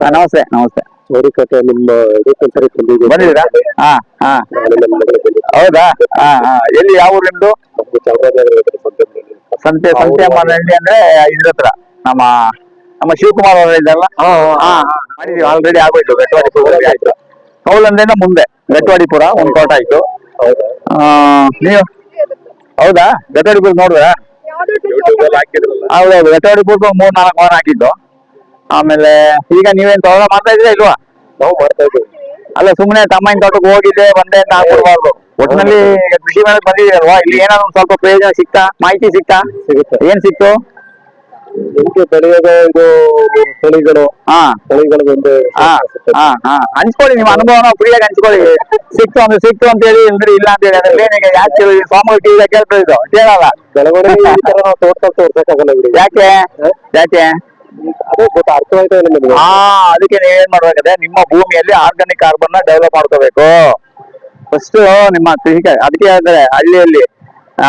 ಹಾ, ನಮಸ್ತೆ ನಮಸ್ತೆ. ಚೌರಿಕಟ್ಟೆ ನಿಮ್ಮ ಡಿಸ್ಪೆನ್ಸರಿ ಬಂದಿದೆ. ಬಂದಿದ್ದೀರಾ? ಹಾ ಹಾ. ಹೌದಾ? ಹಾ ಹಾ. ಎಲ್ಲಿ ಯಾವ ಊರು ನಿಮ್ದು ಚಾಮರಾಜನಗರ ಸಂತೆ ಸಂತೆ ಮರಳ್ಳಿ ಅಂದ್ರೆ ಇದ್ರ ಹತ್ರ. ನಮ್ಮ ನಮ್ಮ ಶಿವಕುಮಾರ್ ಅವರು ಇದ್ದಾರಲ್ಲ ಹಾ ಹಾ. ಮಾಡಿದೀವಿ ಆಲ್ರೆಡಿ ಆಗೋಯ್ತು ಬೆಟ್ಟವಾಡಿಪುರದಲ್ಲಿ ಆಯ್ತು. ಕೌಲಂದಿಂದ ಮುಂದೆ ಗಟ್ಟವಾಡಿಪುರ ಒಂದ್ ಕೋಟ ಆಯ್ತು. ನೀವು? ಹೌದಾ? ಗಟ್ಟವಾಡಿಪುರ ನೋಡಿದ್ರಾ ಹೌದೌದು ಗಟ್ಟವಾಡಿಪುರ ಮೂರ್ ನಾಲ್ಕು ವಾರ ಹಾಕಿದ್ದು. ಆಮೇಲೆ ಈಗ ನೀವೇನ್ ತಗೊಳ ಮಾಡ್ತಾ ಇದ್ದೀರಾ ಇಲ್ವಾ? ನಾವು ಮಾಡ್ತಾ ಇದ್ದೀವಿ. ಅಲ್ಲ ಸುಮ್ಮನೆ ತಮ್ಮನ ತೋಟಕ್ಕೆ ಹೋಗಿದ್ದೆ ಬಂದೆ ಅಂತ ಹಾಕೊಡ್ಬಾರ್ದು ಒಟ್ಟಿನಲ್ಲಿ ಈಗ ಕೃಷಿ ಮೇಳಕ್ಕೆ ಬಂದಿದ್ದೀರಲ್ವಾ? ಇಲ್ಲಿ ಏನಾದ್ರು ಒಂದ್ ಸ್ವಲ್ಪ ಪ್ರಯೋಜನ ಸಿಕ್ತಾ? ಮಾಹಿತಿ ಸಿಕ್ತಾ? ಸಿಗುತ್ತೆ. ಏನ್ ಸಿಕ್ತು? ನಿಮ್ಗೆ ಬೆಳೆಯೋದ ಇದು ತಳಿಗಳು. ಹಾ. ತಳಿಗಳು ಒಂದು ಹಾ ಹಾ ಹಾ. ಹಂಚ್ಕೊಳ್ಳಿ ನಿಮ್ಮ ಅನುಭವನ ಫ್ರೀಯಾಗಿ ಹಂಚ್ಕೊಳ್ಳಿ ಸಿಕ್ತು ಅಂದ್ರೆ ಸಿಕ್ತು ಅಂತ ಹೇಳಿ ಇಲ್ದ್ರೆ ಇಲ್ಲ ಅಂತ ಹೇಳಿ. ಅದ್ರಲ್ಲಿ ಏನಿಗೆ ಯಾಕೆ ಸ್ವಾಮಿಗಳು ಟಿವಿದಾಗ ಕೇಳ್ತಾ ಇದ್ದು? ಕೇಳಲ್ಲ. ಬೆಳವಣಿಗೆ ಈ ತರ ನಾವು ತೋಟ ತೋರ್ಸಕ್ಕಾಗಲ್ಲ ಬಿಡಿ. ಯಾಕೆ? ಯಾಕೆ? ಅದೇ ಗೊತ್ತಾ ಅರ್ಥವಾಯ್ತಾ ಇಲ್ಲ ನಿಮ್ಗೆ? ಹಾ ಅದಕ್ಕೆ ಏನ್ ಮಾಡ್ಬೇಕಂದ್ರೆ ನಿಮ್ಮ ಭೂಮಿಯಲ್ಲಿ ಆರ್ಗಾನಿಕ್ ಕಾರ್ಬನ್ನ ಡೆವಲಪ್ ಮಾಡ್ಕೋಬೇಕು. ಫಸ್ಟ್ ನಿಮ್ಮ ಕೃಷಿ ಅದಕ್ಕೆ ಹೇಳ್ತಾರೆ ಹಳ್ಳಿಯಲ್ಲಿ ಆ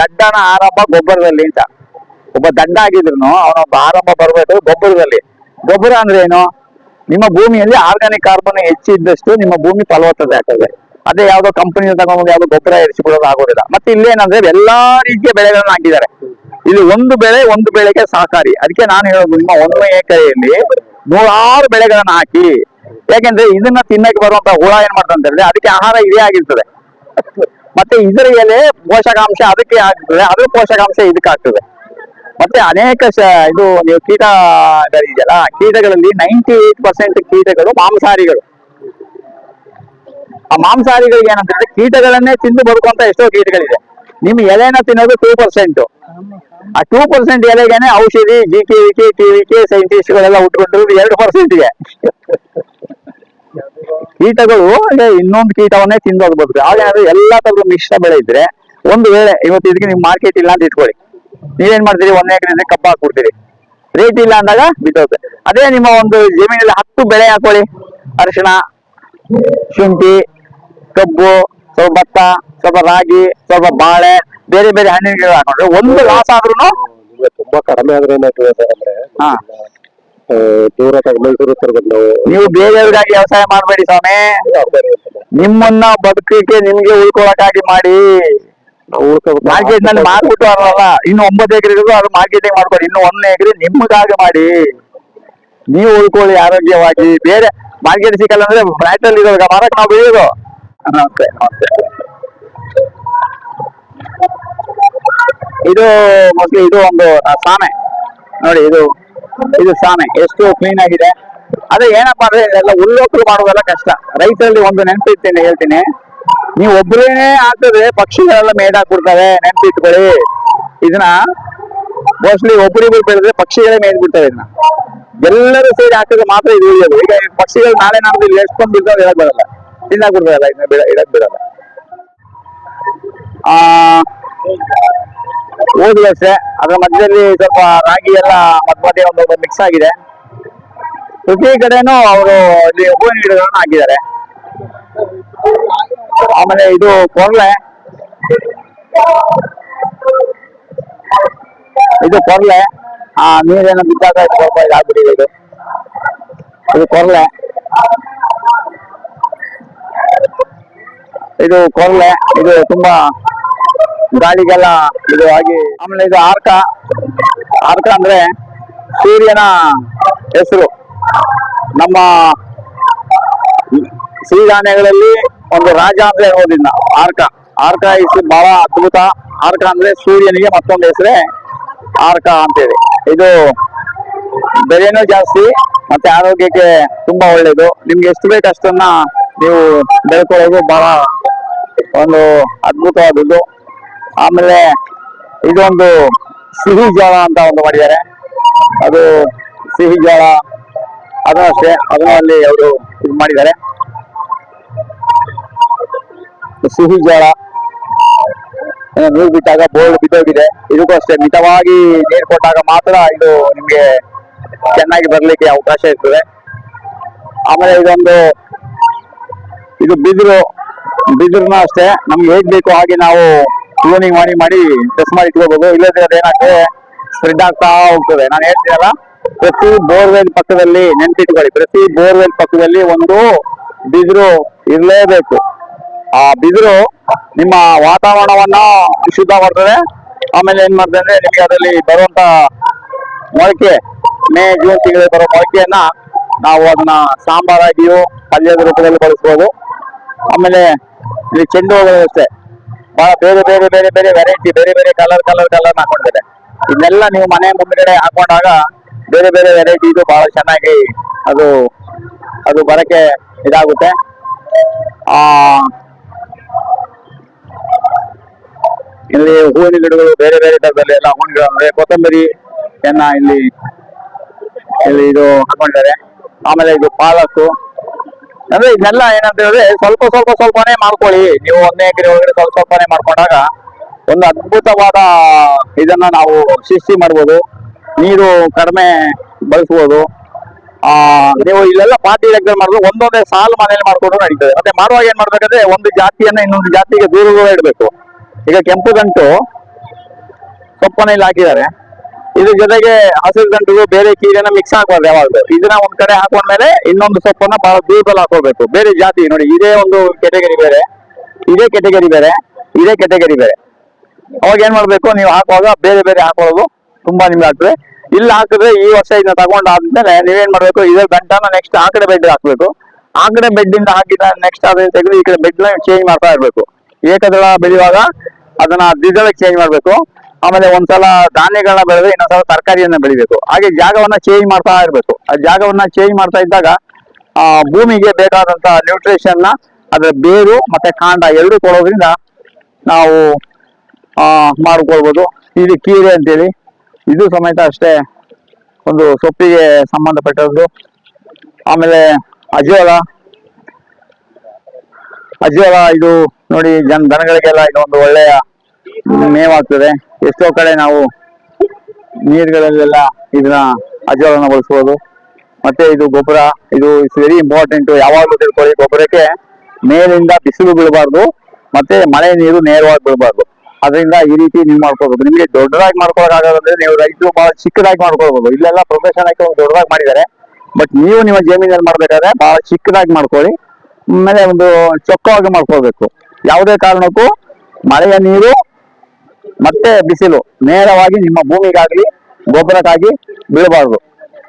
ದಡ್ಡನ ಆರಂಭ ಗೊಬ್ಬರದಲ್ಲಿ ಅಂತ. ಒಬ್ಬ ದಡ್ಡ ಆಗಿದ್ರು ಅವನೊಬ್ಬ ಆರಂಭ ಬರ್ಬೇಕು ಗೊಬ್ಬರದಲ್ಲಿ. ಗೊಬ್ಬರ ಅಂದ್ರೆ ಏನು? ನಿಮ್ಮ ಭೂಮಿಯಲ್ಲಿ ಆರ್ಗಾನಿಕ್ ಕಾರ್ಬನ್ ಹೆಚ್ಚಿದ್ದಷ್ಟು ನಿಮ್ಮ ಭೂಮಿ ಫಲವತ್ತತೆ ಆಗ್ತದೆ. ಅದೇ ಯಾವ್ದೋ ಕಂಪನಿ ತಗೊಂಡ್ಬಂದು ಯಾವ್ದೋ ಗೊಬ್ಬರ ಎರಿಸಿಕೊಡೋದು ಆಗೋದಿಲ್ಲ. ಮತ್ತೆ ಇಲ್ಲೇನಂದ್ರೆ ಎಲ್ಲಾ ರೀತಿಯ ಬೆಳೆಗಳನ್ನ ಹಾಕಿದ್ದಾರೆ. ಇಲ್ಲಿ ಒಂದು ಬೆಳೆ, ಒಂದು ಬೆಳೆಗೆ ಸಹಕಾರಿ. ಅದಕ್ಕೆ ನಾನು ಹೇಳೋದು ನಿಮ್ಮ ಒಂದು ಎಕರೆಯಲ್ಲಿ ನೂರಾರು ಬೆಳೆಗಳನ್ನ ಹಾಕಿ. ಯಾಕೆಂದ್ರೆ ಇದನ್ನ ತಿನ್ನಕ್ಕೆ ಬರುವಂತ ಹುಳ ಏನ್ ಮಾಡ್ತಂತ ಅದಕ್ಕೆ ಆಹಾರ ಇದೇ ಆಗಿರ್ತದೆ. ಮತ್ತೆ ಇದರ ಎಲೆ ಪೋಷಕಾಂಶ ಅದಕ್ಕೆ ಆಗ್ತದೆ, ಅದ್ರ ಪೋಷಕಾಂಶ ಇದಕ್ಕೆ ಆಗ್ತದೆ. ಮತ್ತೆ ಅನೇಕ ಇದು ನೀವು ಕೀಟ ಇದೆಯಲ್ಲ, ಕೀಟಗಳಲ್ಲಿ ನೈಂಟಿ ಏಟ್ ಪರ್ಸೆಂಟ್ ಕೀಟಗಳು ಮಾಂಸಾಹಾರಿಗಳು. ಆ ಮಾಂಸಾಹಾರಿಗಳಿಗೆ ಏನಂತ ಹೇಳಿದ್ರೆ ಕೀಟಗಳನ್ನೇ ತಿಂದು ಬದುಕುವಂತ ಎಷ್ಟೋ ಕೀಟಗಳಿದೆ. ನಿಮ್ ಎಲೆನ ತಿನ್ನೋದು ಟೂ ಪರ್ಸೆಂಟ್ ಆ ಟೂ ಪರ್ಸೆಂಟ್ ಎಲೆಗೇನೆ ಔಷಧಿ G K, V K, T, V K scientist ಗಳೆಲ್ಲ ಉಟ್ಕೊಂಡಿರೋದು ಎರಡು ಪರ್ಸೆಂಟ್ಗೆ ಕೀಟಗಳು, ಅಂದ್ರೆ ಇನ್ನೊಂದು ಕೀಟವನ್ನೇ ತಿಂದೋದು ಬದುಕು ಹಾಗಾದ್ರೆ ಎಲ್ಲಾ ತರದ ಮಿಶ್ರ ಬೆಳೆ ಇದ್ರೆ ಒಂದು ವೇಳೆ ಇವತ್ತು ಇದಕ್ಕೆ ನಿಮ್ ಮಾರ್ಕೆಟ್ ಇಲ್ಲ ಅಂತ ಇಟ್ಕೊಳ್ಳಿ. ನೀವೇನ್ ಮಾಡ್ತೀರಿ? ಒಂದೇ ಎಕರೆ ಕಬ್ಬ ಹಾಕ್ಬಿಡ್ತೀರಿ. ರೇಟ್ ಇಲ್ಲ ಅಂದಾಗ ಬಿದ್ದೋಗುತ್ತೆ. ಅದೇ ನಿಮ್ಮ ಒಂದು ಜಮೀನಲ್ಲಿ ಹತ್ತು ಬೆಳೆ ಹಾಕೊಳ್ಳಿ ಅರಿಶಿಣ, ಶುಂಠಿ, ಕಬ್ಬು, ಸ್ವಲ್ಪ ಭತ್ತ, ಸ್ವಲ್ಪ ರಾಗಿ, ಸ್ವಲ್ಪ ಬಾಳೆ ಬೇರೆ ಬೇರೆ ಹಣ್ಣಿನ ಗಿಡ ಹಾಕೊಂಡ್ರೆ ಒಂದು ಲಾಸ್ ಆದ್ರೂ ತುಂಬಾ ಕಡಿಮೆ ಆದ್ರೆ ಏನಾಗ್ತದೆ ಸರ್ ಅಂದ್ರೆ ಹಾ. ಆ, ದೂರ ಮೈಸೂರು ತರಬೇಕು ನಾವು ನೀವು ಬೇರೆಯವ್ರಿಗಾಗಿ ವ್ಯವಸಾಯ ಮಾಡಬೇಡಿ ಸ್ವಾಮಿ. ನಿಮ್ಮನ್ನ ಬದುಕಿಗೆ ನಿಮ್ಗೆ ಉಳ್ಕೊಳಕಾಗಿ ಮಾಡಿ. ಮಾರ್ಕೆಟ್ನಲ್ಲಿ ಮಾರ್ಬಿಟ್ಟು ಅಲ್ಲ ಇನ್ನು ಒಂಬತ್ತು ಎಕರೆ ಇರೋದು ಅದು ಮಾರ್ಕೆಟಿಂಗ್ ಮಾಡ್ಕೊಳ್ಳಿ. ಇನ್ನು ಒಂದ್ ಎಕರೆ ನಿಮ್ಗಾಗಿ ಮಾಡಿ. ನೀವು ಉಳ್ಕೊಳ್ಳಿ ಆರೋಗ್ಯವಾಗಿ. ಬೇರೆ ಮಾರ್ಕೆಟ್ ಸಿಕ್ಕಲ್ಲ ಅಂದ್ರೆ ಫ್ಲಾಟ್ ಅಲ್ಲಿ ಇರೋದು. ಮಾರಕ್ ನಾವು ಬೆಳೆಯೋದು ನಮಸ್ತೆ ನಮಸ್ತೆ. ಇದು ಮೋಸ್ಟ್ಲಿ ಇದು ಒಂದು ಆ, ಸಾಮೆ ನೋಡಿ ಇದು ಇದು ಸಾಮೆ ಎಷ್ಟು ಕ್ಲೀನ್ ಆಗಿದೆ. ಅದೇ ಏನಪ್ಪಾ ಅಂದ್ರೆ ಇದೆಲ್ಲ ಉಲ್ಲೋಕಲು ಮಾಡೋದೆಲ್ಲ ಕಷ್ಟ. ರೈತರಲ್ಲಿ ಒಂದು ನೆನಪಿರ್ತೇನೆ ಹೇಳ್ತೀನಿ. ನೀವು ಒಬ್ಬರೇನೆ ಆಗ್ತದೆ ಪಕ್ಷಿಗಳೆಲ್ಲ ಮೇಯ್ದಾಕ್ಬಿಡ್ತವೆ ನೆನಪಿಟ್ಕೊಳ್ಳಿ. ಇದನ್ನ ಮೋಸ್ಟ್ಲಿ ಒಬ್ಬರಿಗೂ ಬೆಳೆದ್ರೆ ಪಕ್ಷಿಗಳೇ ಮೇಯ್ದ್ಬಿಡ್ತವೆ ಇದನ್ನ. ಎಲ್ಲರೂ ಸೇರಿ ಹಾಕಿದ್ರೆ ಮಾತ್ರ ಇದು ಉಳಿಯೋದು. ಈಗ ಈ ಪಕ್ಷಿಗಳು ನಾಳೆ ನಾಡ್ದು ಇಲ್ಲಿ ಎಷ್ಟೊಂದು ಬಿಡ್ತಾವೆ ಹೇಳಕ್ ಬರಲ್ಲ. ತಿನ್ನಕ್ ಬಿಡ್ತದಲ್ಲ ಇದನ್ನ ಬಿಡ ಇಡಕ್ ಬಿಡಲ್ಲ. ಆ ಅಷ್ಟೇ ಅದರ ಮಧ್ಯದಲ್ಲಿ ಸ್ವಲ್ಪ ರಾಗಿ ಎಲ್ಲ ಮಧ್ಯೆ ಒಂದು ಮಿಕ್ಸ್ ಆಗಿದೆ. ಪ್ರತಿ ಕಡೆನೂ ಅವರು ಇಲ್ಲಿ ಹೂವಿನ ಗಿಡಗಳನ್ನ ಹಾಕಿದ್ದಾರೆ. ಆಮೇಲೆ ಇದು ಕೊರ್ಲೆ. ಇದು ಕೊರ್ಲೆ. ಆ ನೀರೇನೋ ಬಿದ್ದಾಗ ಇದು ಸ್ವಲ್ಪ ಇದಾಗ್ಬಿಟ್ಟಿದೆ ಇದು. ಇದು ಕೊರ್ಲೆ. ಇದು ಕೊರ್ಲೆ, ಇದು ತುಂಬಾ ಗಾಳಿಗೆಲ್ಲ ಇದು ಆಗಿ ಆಮೇಲೆ ಇದು ಆರ್ಕ. ಆರ್ಕ ಅಂದ್ರೆ ಸೂರ್ಯನ ಹೆಸರು. ನಮ್ಮ ಸಿರಿಧಾನ್ಯಗಳಲ್ಲಿ ಒಂದು ರಾಜ ಅಂದ್ರೆ ಹೇಳೋದಿಲ್ಲ, ಆರ್ಕ. ಆರ್ಕ ಇಸ್ ಬಹಳ ಅದ್ಭುತ. ಆರ್ಕ ಅಂದ್ರೆ ಸೂರ್ಯನಿಗೆ ಮತ್ತೊಂದು ಹೆಸರೇ ಆರ್ಕ ಅಂತೇಳಿ. ಇದು ಬೆಲೆನೂ ಜಾಸ್ತಿ, ಮತ್ತೆ ಆರೋಗ್ಯಕ್ಕೆ ತುಂಬಾ ಒಳ್ಳೇದು. ನಿಮ್ಗೆ ಎಷ್ಟು ಬೇಕು ಅಷ್ಟನ್ನ ನೀವು ಬೆಳ್ಕೊಳ್ಳೋದು ಬಹಳ ಒಂದು ಅದ್ಭುತವಾದದ್ದು. ಆಮೇಲೆ ಇದೊಂದು ಸಿಹಿ ಜೋಳ ಅಂತ ಒಂದು ಮಾಡಿದ್ದಾರೆ. ಅದು ಸಿಹಿ ಜೋಳ ಅದು ಅಷ್ಟೇ ಅದನ್ನು ಅಲ್ಲಿ ಅವರು ಇದು ಮಾಡಿದ್ದಾರೆ. ಸಿಹಿ ಜೋಳ ನೀರು ಬಿಟ್ಟಾಗ ಬೋರ್ಡ್ ಬಿದ್ದೋಗಿದೆ. ಇದಕ್ಕೂ ಅಷ್ಟೇ, ಮಿತವಾಗಿ ನೀರು ಕೊಟ್ಟಾಗ ಮಾತ್ರ ಇದು ನಿಮಗೆ ಚೆನ್ನಾಗಿ ಬರಲಿಕ್ಕೆ ಅವಕಾಶ ಇರ್ತದೆ. ಆಮೇಲೆ ಇದೊಂದು, ಇದು ಬಿದಿರು ಬಿದಿರ್ನ ಅಷ್ಟೇ. ನಮ್ಗೆ ಹೇಗ್ ಬೇಕು ಹಾಗೆ ನಾವು ಕ್ಲೋನಿಂಗ್ ಮಾಡಿ ಮಾಡಿ ಟೆಸ್ಟ್ ಮಾಡಿ ಇಟ್ಕೋಬಹುದು ಇಲ್ಲದ್ರೆ ಅದೇನಾಗ್ತದೆ ಸ್ಪ್ರೆಡ್ ಆಗ್ತಾ ಹೋಗ್ತದೆ. ನಾನು ಹೇಳ್ತೀನಲ್ಲ, ಪ್ರತಿ ಬೋರ್ವೆಲ್ ಪಕ್ಕದಲ್ಲಿ ನೆನ್ಪಿಟ್ಕೊಳ್ಳಿ. ಪ್ರತಿ ಬೋರ್ವೆಲ್ ಪಕ್ಕದಲ್ಲಿ ಒಂದು ಬಿದಿರು ಇರಲೇಬೇಕು. ಆ ಬಿದಿರು ನಿಮ್ಮ ವಾತಾವರಣವನ್ನ ಶುದ್ಧ ಮಾಡ್ತದೆ. ಆಮೇಲೆ ಏನ್ ಮಾಡ್ತದೆ ಅಂದ್ರೆ ನಿಮಗೆ ಅದರಲ್ಲಿ ಬರುವಂತ ಮೊಳಕೆ, ಮೇ, ಜೂನ್ ತಿಂಗಳಲ್ಲಿ ಬರೋ ಮೊಳಕೆಯನ್ನ ನಾವು ಅದನ್ನ ಸಾಂಬಾರಾಗಿಯೂ, ಪಲ್ಯದ ರೂಪದಲ್ಲಿ ಬಳಸ್ಬೋದು. ಆಮೇಲೆ ಇಲ್ಲಿ ಚೆಂಡು ವ್ಯವಸ್ಥೆ ಬಹಳ ಬೇರೆ ಬೇರೆ ಬೇರೆ ಬೇರೆ ವೆರೈಟಿ ಬೇರೆ ಬೇರೆ ಕಲರ್ ಕಲರ್ ಕಲರ್ ಹಾಕೊಂಡಿದ್ದಾರೆ ಇದೆಲ್ಲ ನೀವು ಮನೆ ಮುಂದ್ಗಡೆ ಹಾಕೊಂಡಾಗ ಬೇರೆ ಬೇರೆ ವೆರೈಟಿ ಇದು ಬಹಳ ಚೆನ್ನಾಗಿ ಅದು ಅದು ಬರಕ್ಕೆ ಇದಾಗುತ್ತೆ. ಆ, ಇಲ್ಲಿ ಹೂವಿನ ಗಿಡಗಳು ಬೇರೆ ಬೇರೆ ತರದಲ್ಲಿ ಎಲ್ಲ ಹೂವಿನ ಗಿಡ, ಅಂದ್ರೆ ಕೊತ್ತಂಬರಿ ಎನ್ನ ಇಲ್ಲಿ ಇಲ್ಲಿ ಇದು ಹಾಕೊಂಡಿದ್ದಾರೆ. ಆಮೇಲೆ ಇದು ಪಾಲಕ್ಕು ಅಂದ್ರೆ ಇದನ್ನೆಲ್ಲ ಏನಂತ ಹೇಳಿದ್ರೆ ಸ್ವಲ್ಪ ಸ್ವಲ್ಪ ಸ್ವಲ್ಪನೇ ಮಾಡ್ಕೊಳ್ಳಿ. ನೀವು ಒಂದೇ ಎಕರೆ ಒಳಗಡೆ ಸ್ವಲ್ಪ ಸ್ವಲ್ಪನೇ ಮಾಡ್ಕೊಂಡಾಗ ಒಂದು ಅದ್ಭುತವಾದ ಇದನ್ನ ನಾವು ಸೃಷ್ಟಿ ಮಾಡ್ಬೋದು. ನೀರು ಕಡಿಮೆ ಬಳಸ್ಬೋದು. ಆ, ನೀವು ಇಲ್ಲೆಲ್ಲ ಪಾಟಿ ಲೆಕ್ಕದಲ್ಲಿ ಮಾಡಿದ್ರೆ, ಒಂದೊಂದೇ ಸಾಲು ಮನೆಯಲ್ಲಿ ಮಾಡ್ಕೊಂಡು ನಡೀತದೆ. ಮತ್ತೆ ಮಾಡುವಾಗ ಏನ್ ಮಾಡ್ಬೇಕಂದ್ರೆ ಒಂದು ಜಾತಿಯನ್ನ ಇನ್ನೊಂದು ಜಾತಿಗೆ ದೂರ ದೂರ ಇಡಬೇಕು. ಈಗ ಕೆಂಪು ಗಂಟು ಸೊಪ್ಪನ್ನ ಹಾಕಿದ್ದಾರೆ. ಇದ್ರ ಜೊತೆಗೆ ಹಸಿರು ಗಂಟು ಬೇರೆ ಕೀರೆನ ಮಿಕ್ಸ್ ಹಾಕಬಾರ್ದು ಯಾವಾಗಲೂ. ಇದನ್ನ ಒಂದ್ ಕಡೆ ಹಾಕೊಂಡ್ಮೇಲೆ ಇನ್ನೊಂದು ಸೊಪ್ಪನ್ನ ಬಹಳ ದೂರದಲ್ಲಿ ಹಾಕೋಬೇಕು ಬೇರೆ ಜಾತಿ ನೋಡಿ, ಇದೇ ಒಂದು ಕೆಟಗರಿ ಬೇರೆ, ಇದೇ ಕೆಟಗರಿ ಬೇರೆ, ಇದೇ ಕೆಟಗರಿ ಬೇರೆ. ಅವಾಗ ಏನ್ ಮಾಡ್ಬೇಕು? ನೀವು ಹಾಕುವಾಗ ಬೇರೆ ಬೇರೆ ಹಾಕೊಳ್ಳೋದು ತುಂಬಾ ನಿಮ್ಗೆ ಆಗ್ತದೆ. ಇಲ್ಲಿ ಹಾಕಿದ್ರೆ ಈ ವರ್ಷ ಇದನ್ನ ತಗೊಂಡಾದ್ಮೇಲೆ ನೀವೇನ್ ಮಾಡ್ಬೇಕು? ಇದೇ ಗಂಟನ ನೆಕ್ಸ್ಟ್ ಆ ಕಡೆ ಬೆಡ್ ಹಾಕ್ಬೇಕು. ಆ ಕಡೆ ಬೆಡ್ ಇಂದ ಹಾಕಿದ ನೆಕ್ಸ್ಟ್ ಅದೇ ತೆಗೆದು ಈ ಕಡೆ ಬೆಡ್ ಚೇಂಜ್ ಮಾಡ್ತಾ ಇರ್ಬೇಕು. ಏಕದಳ ಬೆಳೆಯುವಾಗ ಅದನ್ನ ದ್ವಿದಳಕ್ಕೆ ಚೇಂಜ್ ಮಾಡ್ಬೇಕು. ಆಮೇಲೆ ಒಂದ್ಸಲ ಧಾನ್ಯಗಳನ್ನ ಬೆಳೆದ್ರೆ ಇನ್ನೊಂದ್ಸಲ ತರಕಾರಿಯನ್ನ ಬೆಳಿಬೇಕು. ಹಾಗೆ ಜಾಗವನ್ನ ಚೇಂಜ್ ಮಾಡ್ತಾ ಇರ್ಬೇಕು. ಆ ಜಾಗವನ್ನ ಚೇಂಜ್ ಮಾಡ್ತಾ ಇದ್ದಾಗ, ಆ, ಭೂಮಿಗೆ ಬೇಕಾದಂತ ನ್ಯೂಟ್ರಿಷನ್ನ ಅದರ ಬೇರು ಮತ್ತೆ ಕಾಂಡ ಎರಡು ಕೊಡೋದ್ರಿಂದ ನಾವು, ಆ, ಮಾಡ್ಕೊಳ್ಬೋದು. ಇದು ಕೀರೆ ಅಂತೇಳಿ. ಇದು ಸಮೇತ ಅಷ್ಟೇ ಒಂದು ಸೊಪ್ಪಿಗೆ ಸಂಬಂಧಪಟ್ಟದ್ದು. ಆಮೇಲೆ ಅಜೋಲ. ಅಜೋಲ ಇದು ನೋಡಿ ಜನ ದನಗಳಿಗೆಲ್ಲ ಇದೊಂದು ಒಳ್ಳೆಯ ಮೇವಾಗ್ತದೆ. ಎಷ್ಟೋ ಕಡೆ ನಾವು ನೀರುಗಳಲ್ಲೆಲ್ಲ ಇದನ್ನ ಅಜ್ವಲನ ಬಳಸ್ಬೋದು ಮತ್ತೆ ಇದು ಗೊಬ್ಬರ, ಇದು ಇಟ್ಸ್ ವೆರಿ ಇಂಪಾರ್ಟೆಂಟ್ ಯಾವಾಗಲೂ ತಿಳ್ಕೊಳ್ಳಿ, ಗೊಬ್ಬರಕ್ಕೆ ಮೇಲಿಂದ ಬಿಸಿಲು ಬೀಳಬಾರ್ದು, ಮತ್ತೆ ಮಳೆ ನೀರು ನೇರವಾಗಿ ಬೀಳಬಾರ್ದು. ಅದರಿಂದ ಈ ರೀತಿ ನೀವು ಮಾಡ್ಕೋಬೇಕು ನಿಮಗೆ ದೊಡ್ಡದಾಗಿ ಮಾಡ್ಕೊಳಕಾಗಂದ್ರೆ ನೀವು ರೈತರು ಬಹಳ ಚಿಕ್ಕದಾಗಿ ಮಾಡ್ಕೊಳ್ಬೋದು. ಇಲ್ಲೆಲ್ಲ ಪ್ರೊಫೆಷನ್ ಆಗಿ ದೊಡ್ಡದಾಗಿ ಮಾಡಿದ್ದಾರೆ. ಬಟ್ ನೀವು ನಿಮ್ಮ ಜಮೀನಲ್ಲಿ ಮಾಡ್ಬೇಕಾದ್ರೆ ಬಹಳ ಚಿಕ್ಕದಾಗಿ ಮಾಡ್ಕೊಳ್ಳಿ. ಆಮೇಲೆ ಒಂದು ಚೊಕ್ಕವಾಗಿ ಮಾಡ್ಕೊಳ್ಬೇಕು. ಯಾವುದೇ ಕಾರಣಕ್ಕೂ ಮಳೆಯ ನೀರು ಮತ್ತೆ ಬಿಸಿಲು. ನೇರವಾಗಿ ನಿಮ್ಮ ಭೂಮಿಗಾಗ್ಲಿ, ಗೊಬ್ಬರಕ್ಕಾಗಿ ಬೀಳಬಾರ್ದು.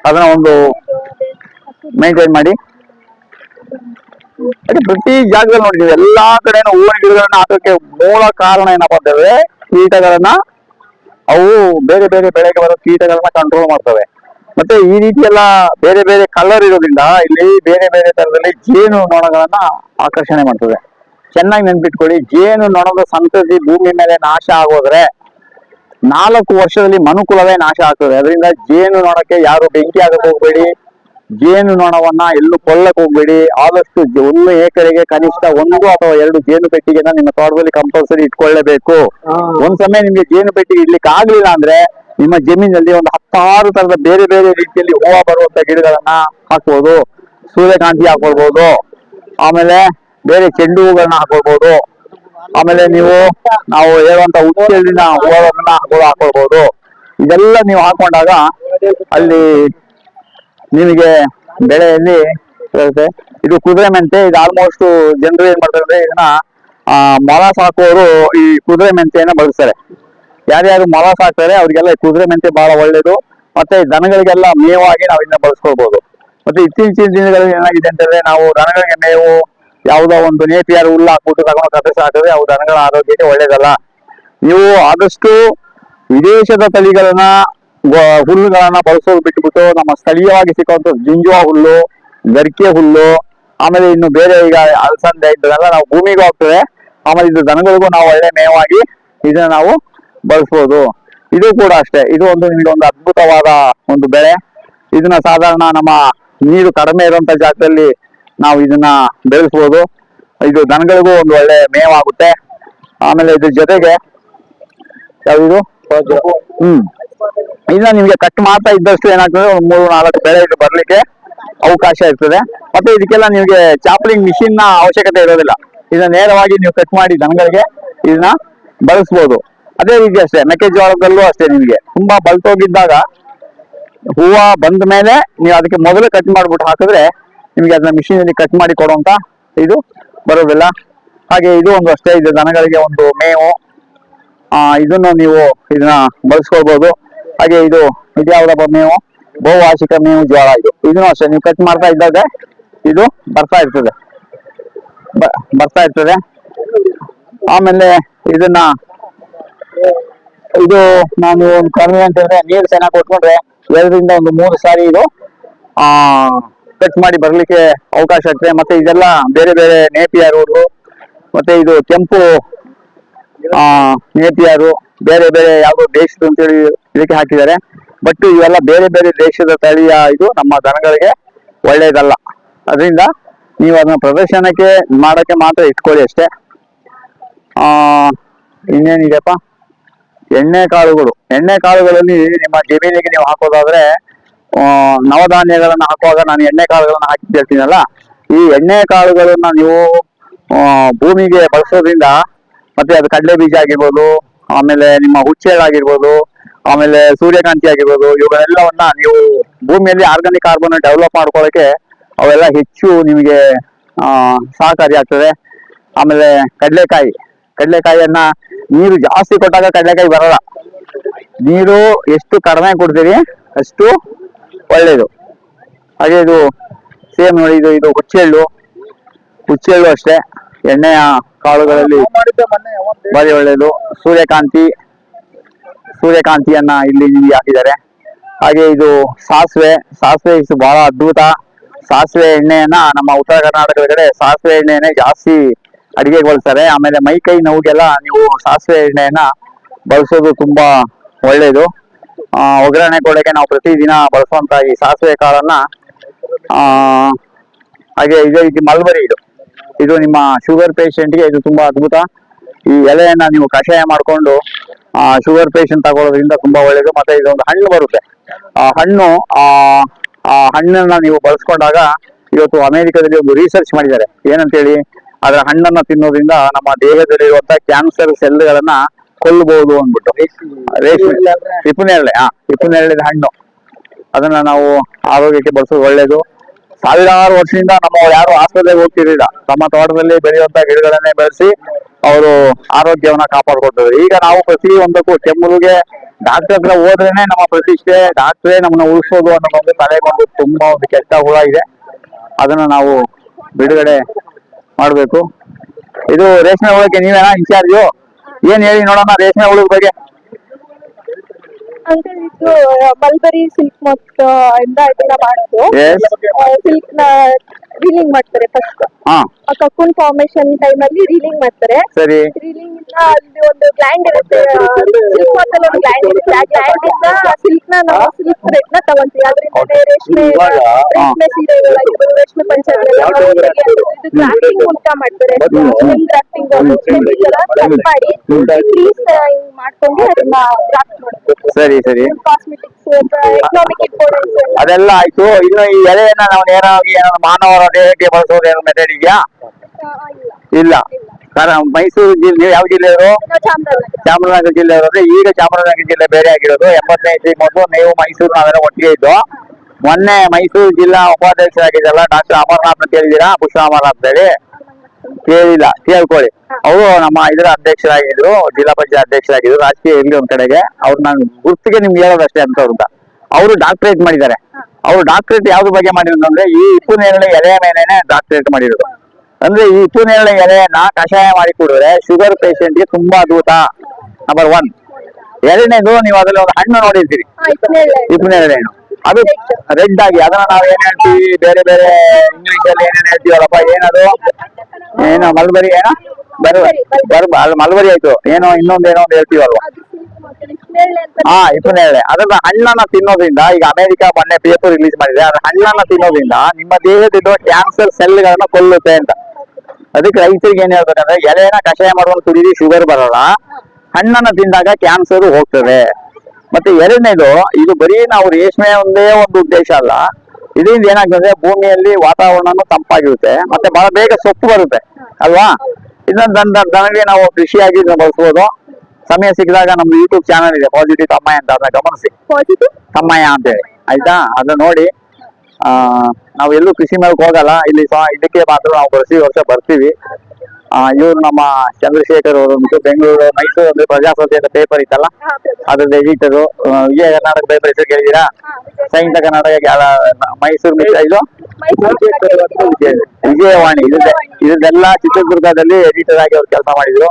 ಅದನ್ನ ಒಂದು ಮೇಂಟೈನ್ ಮಾಡಿ. ಅದೇ ಪ್ರತಿ ಜಾಗದಲ್ಲಿ ನೋಡಿ ನೀವು ಎಲ್ಲಾ ಕಡೆನೂ ಹೂವಿನ ಗಿಡಗಳನ್ನ ಹಾಕೋಕೆ ಮೂಲ ಕಾರಣ ಏನಪ್ಪಾ ಅಂತಂದ್ರೆ ಕೀಟಗಳನ್ನ, ಅವು ಬೇರೆ ಬೇರೆ ಬೆಳೆಗೆ ಬರೋ ಕೀಟಗಳನ್ನ ಕಂಟ್ರೋಲ್ ಮಾಡ್ತವೆ. ಮತ್ತೆ ಈ ರೀತಿ ಎಲ್ಲ ಬೇರೆ ಬೇರೆ ಕಲರ್ ಇರೋದ್ರಿಂದ ಇಲ್ಲಿ ಬೇರೆ ಬೇರೆ ತರದಲ್ಲಿ ಜೇನು ನೊಣಗಳನ್ನ ಆಕರ್ಷಣೆ ಮಾಡ್ತದೆ. ಚೆನ್ನಾಗಿ ನೆನ್ಪಿಟ್ಕೊಳ್ಳಿ. ಜೇನು ನೊಣದ ಸಂತತಿ ಭೂಮಿ ಮೇಲೆ ನಾಶ ಆಗೋದ್ರೆ ನಾಲ್ಕು ವರ್ಷದಲ್ಲಿ ಮನುಕುಲವೇ ನಾಶ ಆಗ್ತದೆ. ಅದರಿಂದ ಜೇನು ನೊಣಕ್ಕೆ ಯಾರು ಬೆಂಕಿ ಆಗಕ್ಕೆ ಹೋಗ್ಬೇಡಿ. ಜೇನು ನೊಣವನ್ನ ಎಲ್ಲೂ ಕೊಲ್ಲಕ್ಕೆ ಹೋಗ್ಬೇಡಿ. ಆದಷ್ಟು ಒಂದು ಎಕರೆಗೆ ಕನಿಷ್ಠ ಒಂದು ಅಥವಾ ಎರಡು ಜೇನು ಪೆಟ್ಟಿಗೆನ ನಿಮ್ಮ ತೋಟದಲ್ಲಿ ಕಂಪಲ್ಸರಿ ಇಟ್ಕೊಳ್ಳೇಬೇಕು. ಒಂದ್ ಸಮಯ ನಿಮ್ಗೆ ಜೇನು ಪೆಟ್ಟಿಗೆ ಇಡ್ಲಿಕ್ಕೆ ಆಗ್ಲಿಲ್ಲ ಅಂದ್ರೆ ನಿಮ್ಮ ಜಮೀನಲ್ಲಿ ಒಂದು ಹತ್ತಾರು ತರದ ಬೇರೆ ಬೇರೆ ರೀತಿಯಲ್ಲಿ ಹೂವ ಬರುವಂತ ಗಿಡಗಳನ್ನ ಹಾಕ್ಬೋದು. ಸೂರ್ಯಕಾಂತಿ ಹಾಕೊಳ್ಬಹುದು ಆಮೇಲೆ ಬೇರೆ ಚೆಂಡು ಹೂಗಳನ್ನ ಹಾಕೊಳ್ಬಹುದು ಆಮೇಲೆ ನೀವು ನಾವು ಹೇಳುವಂತ ಉಚ್ಚೆಳ್ಳಿನ ಹೂವನ್ನ ಕೂಡ ಹಾಕೊಳ್ಬಹುದು ಇದೆಲ್ಲ ನೀವು ಹಾಕೊಂಡಾಗ ಅಲ್ಲಿ ನಿಮಗೆ ಬೆಳೆಯಲ್ಲಿ. ಇದು ಕುದುರೆ ಮೆಂತೆ ಇದು ಆಲ್ಮೋಸ್ಟ್ ಜನರು ಏನ್ ಮಾಡ್ತಾರೆ ಅಂದ್ರೆ ಇದನ್ನ ಮೊಲ ಸಾಕುವವರು ಈ ಕುದುರೆ ಮೆಂತೆಯನ್ನ ಬಳಸ್ತಾರೆ. ಯಾರ್ಯಾರು ಮೊಲ ಸಾಕ್ತಾರೆ, ಅವ್ರಿಗೆಲ್ಲ ಕುದುರೆ ಮೆಂತೆ ಬಹಳ ಒಳ್ಳೇದು. ಮತ್ತೆ ದನಗಳಿಗೆಲ್ಲ ಮೇವಾಗಿ ನಾವು ಇದನ್ನ ಬಳಸ್ಕೊಳ್ಬಹುದು ಮತ್ತೆ ಇತ್ತೀಚಿನ ದಿನಗಳಲ್ಲಿ ಏನಾಗಿದೆ ಅಂತಂದ್ರೆ ನಾವು ದನಗಳಿಗೆ ಮೇವು ಯಾವುದೋ ಒಂದು ನೇಪಿಯರ್ ಹುಲ್ಲು ಹಾಕ್ಬಿಟ್ಟು ತಗೊಂಡು ಕಥೆ ಸಾಕಿದ್ರೆ ಅವು ದನಗಳ ಆರೋಗ್ಯಕ್ಕೆ ಒಳ್ಳೇದಲ್ಲ. ನೀವು ಆದಷ್ಟು ವಿದೇಶದ ತಳಿಗಳನ್ನ ಹುಲ್ಲುಗಳನ್ನ ಬಳಸೋದು ಬಿಟ್ಬಿಟ್ಟು ನಮ್ಮ ಸ್ಥಳೀಯವಾಗಿ ಸಿಕ್ಕುವಂತ ಜಿಂಜುವ ಹುಲ್ಲು, ಗರಿಕೆ ಹುಲ್ಲು, ಆಮೇಲೆ ಇನ್ನು ಬೇರೆ ಈಗ ಅಲಸಂದೆ ಇದನ್ನೆಲ್ಲ ನಾವು ಭೂಮಿಗೂ ಹೋಗ್ತದೆ ಆಮೇಲೆ ಇದು ದನಗಳಿಗೂ ನಾವು ಒಳ್ಳೆ ಮೇವಾಗಿ ಇದನ್ನ ನಾವು ಬಳಸ್ಬೋದು. ಇದು ಕೂಡ ಅಷ್ಟೇ. ಇದು ಒಂದು ನಿಮಗೆ ಒಂದು ಅದ್ಭುತವಾದ ಒಂದು ಬೆಳೆ. ಇದನ್ನ ಸಾಧಾರಣ ನಮ್ಮ ನೀರು ಕಡಿಮೆ ಇರುವಂತ ಜಾಗದಲ್ಲಿ ನಾವು ಇದನ್ನ ಬೆಳೆಸ್ಬೋದು. ಇದು ದನಗಳಿಗೂ ಒಂದು ಒಳ್ಳೆ ಮೇವಾಗುತ್ತೆ. ಆಮೇಲೆ ಇದ್ರ ಜೊತೆಗೆ ಯಾವುದು? ಹ್ಮ್. ಇದನ್ನ ನಿಮ್ಗೆ ಕಟ್ ಮಾಡ್ತಾ ಇದ್ದಷ್ಟು ಏನಾಗ್ತದೆ? ಒಂದು ಮೂರು ನಾಲ್ಕು ಬೆಳೆ ಇದು ಬರ್ಲಿಕ್ಕೆ ಅವಕಾಶ ಇರ್ತದೆ. ಮತ್ತೆ ಇದಕ್ಕೆಲ್ಲ ನಿಮ್ಗೆ ಚಾಪ್ಲಿಂಗ್ ಮಿಷಿನ್ನ ಅವಶ್ಯಕತೆ ಇರೋದಿಲ್ಲ. ಇದನ್ನ ನೇರವಾಗಿ ನೀವು ಕಟ್ ಮಾಡಿ ದನಗಳಿಗೆ ಇದನ್ನ ಬಳಸ್ಬೋದು. ಅದೇ ರೀತಿ ಅಷ್ಟೇ, ಮೆಕ್ಕೆಜೋಳದಲ್ಲೂ ಅಷ್ಟೇ ನಿಮ್ಗೆ. ತುಂಬಾ ಬಲ್ತೋಗಿದ್ದಾಗ ಹೂವ ಬಂದ ಮೇಲೆ ನೀವು ಅದಕ್ಕೆ ಮೊದಲು ಕಟ್ ಮಾಡ್ಬಿಟ್ಟು ಹಾಕಿದ್ರೆ ನಿಮ್ಗೆ ಅದನ್ನ ಮಿಷಿನ್ ಅಲ್ಲಿ ಕಟ್ ಮಾಡಿ ಕೊಡುವಂತ ಇದು ಬರೋದಿಲ್ಲ. ಹಾಗೆ ಇದು ಒಂದು ಅಷ್ಟೇ, ಇದೆ ದನಗಳಿಗೆ ಒಂದು ಮೇವು. ಇದನ್ನು ನೀವು ಇದನ್ನ ಬಳಸ್ಕೊಳ್ಬಹುದು ಹಾಗೆ ಇದು ಇದ್ಯಾವ್ದಪ್ಪ ಮೇವು ಬಹುವಾರ್ಷಿಕ ಮೇವು ಜೋಳ ಇದು. ಇದನ್ನು ಅಷ್ಟೇ, ನೀವು ಕಟ್ ಮಾಡ್ತಾ ಇದ್ದಾಗ ಇದು ಬರ್ತಾ ಇರ್ತದೆ. ಬರ್ತಾ ಇರ್ತದೆ. ಆಮೇಲೆ ಇದನ್ನ ಇದು ನಾನು ಒಂದು ಕಡಿಮೆ ಅಂತಂದ್ರೆ ನೀರು ಚೆನ್ನಾಗಿ ಕೊಟ್ಕೊಂಡ್ರೆ ಎರಡರಿಂದ ಒಂದು ಮೂರು ಸಾರಿ ಇದು, ಆ ಕಟ್ ಮಾಡಿ ಬರ್ಲಿಕ್ಕೆ ಅವಕಾಶ ಆಗ್ತದೆ ಮತ್ತೆ ಇದೆಲ್ಲ ಬೇರೆ ಬೇರೆ ನೇಪಿಯಾರು ಮತ್ತೆ ಇದು ಕೆಂಪು, ಆ ನೇಪಿಯರು ಬೇರೆ ಬೇರೆ ಯಾವ್ದೋ ದೇಶದ ಅಂತೇಳಿ ಇದಕ್ಕೆ ಹಾಕಿದ್ದಾರೆ. ಬಟ್ ಇವೆಲ್ಲ ಬೇರೆ ಬೇರೆ ದೇಶದ ತಳಿಯ ಇದು ನಮ್ಮ ದನಗಳಿಗೆ ಒಳ್ಳೇದಲ್ಲ. ಅದರಿಂದ ನೀವು ಅದನ್ನ ಪ್ರದರ್ಶನಕ್ಕೆ ಮಾಡಕ್ಕೆ ಮಾತ್ರ ಇಟ್ಕೊಳ್ಳಿ ಅಷ್ಟೇ. ಆ ಇನ್ನೇನಿದೆಪ್ಪ ಎಣ್ಣೆ ಕಾಳುಗಳು. ಎಣ್ಣೆ ಕಾಳುಗಳಲ್ಲಿ ನಿಮ್ಮ ಜಮೀನಿಗೆ ನೀವು ಹಾಕೋದಾದ್ರೆ ನವಧಾನ್ಯಗಳನ್ನ ಹಾಕುವಾಗ ನಾನು ಎಣ್ಣೆ ಕಾಳುಗಳನ್ನ ಹಾಕಿ ಹೇಳ್ತೀನಲ್ಲ ಈ ಎಣ್ಣೆ ಕಾಳುಗಳನ್ನ ನೀವು ಭೂಮಿಗೆ ಬಳಸೋದ್ರಿಂದ ಮತ್ತೆ ಅದು ಕಡಲೆ ಬೀಜ ಆಗಿರ್ಬೋದು, ಆಮೇಲೆ ನಿಮ್ಮ ಹುಚ್ಚೆಳಾಗಿರ್ಬೋದು, ಆಮೇಲೆ ಸೂರ್ಯಕಾಂತಿ ಆಗಿರ್ಬೋದು, ಇವುಗಳೆಲ್ಲವನ್ನ ನೀವು ಭೂಮಿಯಲ್ಲಿ ಆರ್ಗಾನಿಕ್ ಕಾರ್ಬನ್ ಡೆವಲಪ್ ಮಾಡ್ಕೊಳ್ಳೋಕೆ ಅವೆಲ್ಲ ಹೆಚ್ಚು ನಿಮಗೆ ಸಹಕಾರಿ ಆಗ್ತದೆ. ಆಮೇಲೆ ಕಡಲೆಕಾಯಿ, ಕಡಲೆಕಾಯಿಯನ್ನ ನೀರು ಜಾಸ್ತಿ ಕೊಟ್ಟಾಗ ಕಡಲೆಕಾಯಿ ಬರಲ್ಲ. ನೀರು ಎಷ್ಟು ಕಡಿಮೆ ಕೊಡ್ತೀರಿ, ಅಷ್ಟು ಒಳ್ಳೇದು. ಹಾಗೆ ಇದು ಸೇಮ್ ನೋಡಿ ಇದು ಇದು ಹುಚ್ಚೆಳ್ಳು. ಹುಚ್ಚೆಳ್ಳು ಅಷ್ಟೇ. ಎಣ್ಣೆಯ ಕಾಳುಗಳಲ್ಲಿ ಬಾರಿ ಒಳ್ಳೇದು. ಸೂರ್ಯಕಾಂತಿ, ಸೂರ್ಯಕಾಂತಿಯನ್ನ ಇಲ್ಲಿ ನಿಮಗೆ ಹಾಕಿದ್ದಾರೆ. ಹಾಗೆ ಇದು ಸಾಸಿವೆ. ಸಾಸಿವೆ ಇದು ಬಹಳ ಅದ್ಭುತ. ಸಾಸಿವೆ ಎಣ್ಣೆಯನ್ನ ನಮ್ಮ ಉತ್ತರ ಕರ್ನಾಟಕದ ಕಡೆ ಸಾಸಿವೆ ಎಣ್ಣೆಯನ್ನೇ ಜಾಸ್ತಿ ಅಡಿಗೆಗೆ ಬಳಸ್ತಾರೆ ಆಮೇಲೆ ಮೈ ಕೈ ನೋವುಗೆಲ್ಲ ನೀವು ಸಾಸಿವೆ ಎಣ್ಣೆಯನ್ನ ಬಳಸೋದು ತುಂಬಾ ಒಳ್ಳೇದು. ಒಗ್ಗರಣೆ ಕೊಡಕ್ಕೆ ನಾವು ಪ್ರತಿದಿನ ಬಳಸುವಂತ ಈ ಸಾಸಿವೆ ಕಾಳನ್ನ ಹಾಗೆ ಇದೇ ರೀತಿ ಮಲ್ಬರಿ ಇದು. ಇದು ನಿಮ್ಮ ಶುಗರ್ಗೆ ಇದು ತುಂಬಾ ಅದ್ಭುತ. ಈ ಎಲೆಯನ್ನ ನೀವು ಕಷಾಯ ಮಾಡಿಕೊಂಡು ಶುಗರ್ ಪೇಷಂಟ್ ತಗೊಳ್ಳೋದ್ರಿಂದ ತುಂಬಾ ಒಳ್ಳೇದು. ಮತ್ತೆ ಇದೊಂದು ಹಣ್ಣು ಬರುತ್ತೆ. ಆ, ಹಣ್ಣು, ಆ ಹಣ್ಣನ್ನ ನೀವು ಬಳಸ್ಕೊಂಡಾಗ ಇವತ್ತು ಅಮೆರಿಕದಲ್ಲಿ ಒಂದು ರಿಸರ್ಚ್ ಮಾಡಿದ್ದಾರೆ. ಏನಂತೇಳಿ, ಅದರ ಹಣ್ಣನ್ನ ತಿನ್ನೋದ್ರಿಂದ ನಮ್ಮ ದೇಹದಲ್ಲಿರುವಂತ ಕ್ಯಾನ್ಸರ್ ಸೆಲ್ಗಳನ್ನ ಕೊಲ್ಲಬಹುದು ಅಂದ್ಬಿಟ್ಟು. ರೇಷ್ಮೆ ಹಿಪ್ಪನೇರಳೆ ಹಾ ಹಿಪ್ಪನೇರಳೆ ಹಣ್ಣು. ಅದನ್ನ ನಾವು ಆರೋಗ್ಯಕ್ಕೆ ಬಳಸೋದು ಒಳ್ಳೇದು. ಸಾವಿರಾರು ವರ್ಷದಿಂದ ನಮ್ಮ ಯಾರು ಆಸ್ಪತ್ರೆಗೆ ಹೋಗ್ತಿರ್ಲಿಲ್ಲ. ತಮ್ಮ ತೋಟದಲ್ಲಿ ಬೆಳೆಯುವಂತ ಗಿಡಗಳನ್ನೇ ಬೆಳೆಸಿ ಅವರು ಆರೋಗ್ಯವನ್ನ ಕಾಪಾಡ್ಕೊಳ್ತಾರೆ. ಈಗ ನಾವು ಪ್ರತಿ ಒಂದಕ್ಕೂ ಕೆಮ್ಮುಗೆ ಡಾಕ್ಟರ್ ಹತ್ರ ಹೋದ್ರೇನೆ ನಮ್ಮ ಪ್ರತಿಷ್ಠೆ ಡಾಕ್ಟ್ರೆ ನಮ್ಮನ್ನ ಉಳಿಸೋದು ಅನ್ನೋ ಒಂದು ತಲೆಗೊಂದು ತುಂಬಾ ಒಂದು ಕೆಟ್ಟ ಹುಳ ಇದೆ. ಅದನ್ನ ನಾವು ಬಿಡುಗಡೆ ಮಾಡಬೇಕು. ಇದು ರೇಷ್ಮೆ ಹುಳಕ್ಕೆ ನೀವೇನಾ ಇನ್ಚಾರ್ಜು? ಏನ್ ಹೇಳಿ ನೋಡೋಣ ರೇಷ್ಮೆ ಹುಳದ ಬಗ್ಗೆ ಅಂಕಲ್ ಇದು ಮಲ್ಬರಿ ಸಿಲ್ಕ್ ಮೊತ್ತ ಇಂದ ಇದನ್ನ ಮಾಡೋದು Yes. ಸಿಲ್ಕ್ನ ರೀಲಿಂಗ್ ಮಾಡ್ತಾರೆ ಫಸ್ಟ್ ಹಾ. ಕಕೂನ್ ಫಾರ್ಮೇಶನ್ ಟೈಮ್ ಅಲ್ಲಿ ರೀಲಿಂಗ್ ಮಾಡ್ತಾರೆ. ಸರಿ. ರೀಲಿಂಗ್ ಇಂದ ಅಲ್ಲಿ ಒಂದು ಗ್ಲ್ಯಾಂಡ್ ಇರುತ್ತೆ. ಸಿಲ್ಕ್ ಕ್ಲೈಂಟ್ ಒಂದು ಗ್ಲ್ಯಾಂಡ್ ಇರುತ್ತೆ. ಆ ಗ್ಲ್ಯಾಂಡ್ ಇಂದ ಸಿಲ್ಕ್ನ ನಾವು ಸಿಲ್ಕ್ ಥ್ರೆಡ್ನ ತಗೊಂತೀವಿ. ಅದರಿಂದ ರೇಷ್ಮೆ. ರೇಷ್ಮೆ ಸೀರೆಗಳಾಗಿರ್ಬೋದು ರೇಷ್ಮೆ ಪಂಚೆಗಳೆಲ್ಲ ಇದು ಗ್ರಾಫ್ಟಿಂಗ್ ಮೂಲಕ ಮಾಡ್ತಾರೆ. ಗ್ರಾಫ್ಟಿಂಗ್ ಕಟ್ ಮಾಡಿ ಫ್ರೀಸ್ ಮಾಡ್ಕೊಂಡು ಅದನ್ನ ಗ್ರಾಫ್ಟ್ ಮಾಡ್ತಾರೆ ಸರಿ ಸರಿ. ಕಾಸ್ಮೆಟಿಕ್ಸ್ ಇಂಪಾರ್ಟೆನ್ಸ್ ಅದೆಲ್ಲ ಆಯ್ತು. ಇನ್ನು ಈ ಎಲೆಯನ್ನ ನಾವು ನೇರವಾಗಿ ಮಾನವರ ದೇಹಕ್ಕೆ ಬಳಸೋದು ಮೆಥಡ್ ಇದೆಯಾ? ಇಲ್ಲ. ಕಾರಣ ಮೈಸೂರು ಜಿಲ್ಲೆ, ಯಾವ ಜಿಲ್ಲೆಯವರು ಚಾಮರಾಜನಗರ ಜಿಲ್ಲೆ ಅಂದ್ರೆ ಈಗ ಚಾಮರಾಜನಗರ ಜಿಲ್ಲೆ ಬೇರೆ ಆಗಿರೋದು. ಎಂಬತ್ತನೇ ಇಸ್ವಿ ಮೊದಲು ನೀವು ಮೈಸೂರು ನಾವೆಲ್ಲ ಒಟ್ಟಿಗೆ ಇದ್ದು. ಮೊನ್ನೆ ಮೈಸೂರು ಜಿಲ್ಲಾ ಉಪಾಧ್ಯಕ್ಷರಾಗಿದ್ದಲ್ಲ ಡಾಕ್ಟರ್ ಅಮರನಾಥ್ ಅಂತ ಹೇಳಿದೀರಾ ಪುಷ್ಪ ಅಮರನಾಥ್ ಹೇಳಿ. ಕೇಳಿಲ್ಲ ಕೇಳ್ಕೊಳ್ಳಿ. ಅವರು ನಮ್ಮ ಇದರ ಅಧ್ಯಕ್ಷರಾಗಿದ್ರು ಜಿಲ್ಲಾ ಪಂಚಾಯತ್ ಅಧ್ಯಕ್ಷರಾಗಿದ್ರು ರಾಜಕೀಯ ಇರ್ಲಿ ಒಂದ್ ಕಡೆಗೆ ಅವ್ರು ನಾನು ಗುರ್ತಿಗೆ ನಿಮ್ಗೆ ಹೇಳೋದಷ್ಟೇ ಅಂತ ಅವ್ರಂತ ಅವರು ಡಾಕ್ಟರೇಟ್ ಮಾಡಿದ್ದಾರೆ. ಅವರು ಡಾಕ್ಟರೇಟ್ ಯಾವ್ದ್ರ ಬಗ್ಗೆ ಮಾಡಿದ್ರು ಅಂದ್ರೆ ಈ ಇಪ್ಪು ನೇರಳೆ ಎಲೆಯ ಮೇಲೆನೆ ಡಾಕ್ಟರೇಟ್ ಮಾಡಿರೋದು. ಅಂದ್ರೆ ಈ ಇಪ್ಪು ನೇರಳೆ ಎಲೆಯನ್ನ ಕಷಾಯ ಮಾಡಿ ಕುಡಿದ್ರೆ ಶುಗರ್ಗೆ ತುಂಬಾ ದೂತ ನಂಬರ್ ಒನ್ ಎರಡನೇದು ನೀವು ಅದ್ರಲ್ಲಿ ಒಂದು ಹಣ್ಣು ನೋಡಿರ್ತೀರಿ. ಇಪ್ಪು ನೇರಳೆ ಹಣ್ಣು. ಅದು ರೆಡ್ ಆಗಿ. ಅದನ್ನ ನಾವ್ ಏನ್ ಹೇಳ್ತೀವಿ? ಬೇರೆ ಬೇರೆ ಇಂಗ್ಲಿಷ್ ಅಲ್ಲಿ ಏನೇನ್ ಹೇಳ್ತೀವಲ್ಲಪ್ಪ? ಏನದು? ಏನೋ ಮಲ್ಬರಿ ಏನ? ಬರ್ ಬರು ಅಲ್ಲಿ ಮಲ್ಬರಿ ಆಯ್ತು. ಏನೋ ಇನ್ನೊಂದ್ ಏನೋ ಒಂದು ಹೇಳ್ತೀವಲ್ವಾ ಹಾ ಹೇಳಿ ಇಪ್ಪನೇಳೆ ಅದನ್ನ ಹಣ್ಣನ್ನ ತಿನ್ನೋದ್ರಿಂದ ಈಗ ಅಮೆರಿಕ ಮೊನ್ನೆ ಪೇಪರ್ ರಿಲೀಸ್ ಮಾಡಿದೆ. ಅದ್ರ ಹಣ್ಣನ್ನ ತಿನ್ನೋದ್ರಿಂದ ನಿಮ್ಮ ದೇಹದಿರುವ ಕ್ಯಾನ್ಸರ್ ಸೆಲ್ಗಳನ್ನ ಕೊಲ್ಲುತ್ತೆ ಅಂತ. ಅದಕ್ಕೆ ರೈತರಿಗೆ ಏನ್ ಹೇಳ್ಬೇಕಂದ್ರೆ ಎಲೆನ ಕಷಾಯ ಮಾಡುವಂತ ಕುಡಿದು ಶುಗರ್ ಬರಲ್ಲ. ಹಣ್ಣನ್ನ ತಿಂದಾಗ ಕ್ಯಾನ್ಸರ್ ಹೋಗ್ತದೆ. ಮತ್ತೆ ಎರಡನೇದು ಇದು ಬರೀ ನಾವು ರೇಷ್ಮೆ ಒಂದೇ ಒಂದು ಉದ್ದೇಶ ಅಲ್ಲ. ಇದರಿಂದ ಏನಾಗ್ತದೆ ಭೂಮಿಯಲ್ಲಿ ವಾತಾವರಣನು ತಂಪಾಗಿರುತ್ತೆ ಮತ್ತೆ ಬಹಳ ಬೇಗ ಸೊಪ್ಪು ಬರುತ್ತೆ ಅಲ್ವಾ? ಇದನ್ನ ದನ ದನಗಳಿಗೆ ನಾವು ಕೃಷಿಯಾಗಿ ಇದನ್ನ ಬಳಸ್ಬೋದು. ಸಮಯ ಸಿಕ್ಕಿದಾಗ ನಮ್ದು ಯೂಟ್ಯೂಬ್ ಚಾನಲ್ ಇದೆ ಪಾಸಿಟಿವ್ ತಮ್ಮಯ್ಯ ಅಂತ ಅದನ್ನ ಗಮನಿಸಿ. ಪಾಸಿಟಿವ್ ತಮ್ಮಯ್ಯ ಅಂತ ಹೇಳಿ ಆಯ್ತಾ? ಅದನ್ನ ನೋಡಿ ಆ ನಾವು ಎಲ್ಲೂ ಕೃಷಿ ಮೇಳಕ್ಕೆ ಹೋಗಲ್ಲ ಇಲ್ಲಿ ಇದಕ್ಕೆ ಮಾತ್ರ ನಾವು ಪ್ರತಿ ವರ್ಷ ಬರ್ತೀವಿ. ಇವ್ರು ನಮ್ಮ ಚಂದ್ರಶೇಖರ್ ಅವರು ಬೆಂಗಳೂರು ಮೈಸೂರು ಅಂದ್ರೆ ಅಂತ ಪೇಪರ್ ಇತ್ತಲ್ಲ? ಅದ್ರದ್ದು ಎಡಿಟರ್ ವಿಜಯ ಕರ್ನಾಟಕ ಪೇಪರ್ ಹೆಸರು ಕೇಳಿದೀರಾ ಸಂಯುಕ್ತ ಕರ್ನಾಟಕ ಮೈಸೂರು ಮಿತ್ರ, ಇದು? ವಿಜಯವಾಣಿ ಇದ್ರದ್ದೆಲ್ಲ ಚಿತ್ರದುರ್ಗದಲ್ಲಿ ಎಡಿಟರ್ ಆಗಿ ಅವ್ರು ಕೆಲಸ ಮಾಡಿದ್ರು.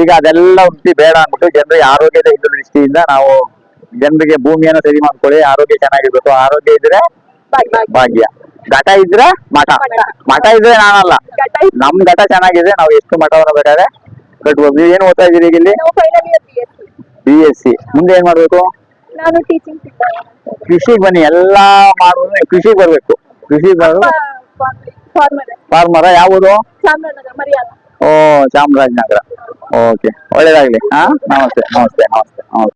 ಈಗ ಅದೆಲ್ಲ ವೃತ್ತಿ ಬೇಡ ಅಂದ್ಬಿಟ್ಟು ಜನರಿಗೆ ಆರೋಗ್ಯದ ಹಿತದೃಷ್ಟಿಯಿಂದ ನಾವು ಜನರಿಗೆ ಭೂಮಿಯನ್ನು ಸರಿ ಮಾಡ್ಕೊಳ್ಳಿ, ಆರೋಗ್ಯ ಚೆನ್ನಾಗಿರ್ಬೇಕು. ಆರೋಗ್ಯ ಇದ್ರೆ. ಭಾಗ್ಯ. ಘಟ ಇದ್ರೆ ಮಠ. ಮಠ. ಇದ್ರೆ ನಾನಲ್ಲ. ನಮ್ ಘಟ ಚೆನ್ನಾಗಿದೆ ನಾವು ಎಷ್ಟು ಮಠವನ್ನು ಬೇಕಾದ್ರೆ ಕಟ್ಬೋದು. ನೀವು ಏನ್ ಓದ್ತಾ ಇದೀರಿ ಇಲ್ಲಿ? ಬಿ ಎಸ್ ಸಿ ಮುಂದೆ ಏನ್ ಮಾಡ್ಬೇಕು? ಕೃಷಿಗೆ ಬನ್ನಿ ಎಲ್ಲಾ ಮಾಡುದು ಕೃಷಿಗೆ ಬರ್ಬೇಕು. ಕೃಷಿ ಬರೋದು ಫಾರ್ಮರ್ ಯಾವುದು ಓ ಚಾಮರಾಜನಗರ. ಓಕೆ. ಒಳ್ಳೇದಾಗ್ಲಿ ಹಾ? ನಮಸ್ತೆ ನಮಸ್ತೆ ನಮಸ್ತೆ ನಮಸ್ತೆ.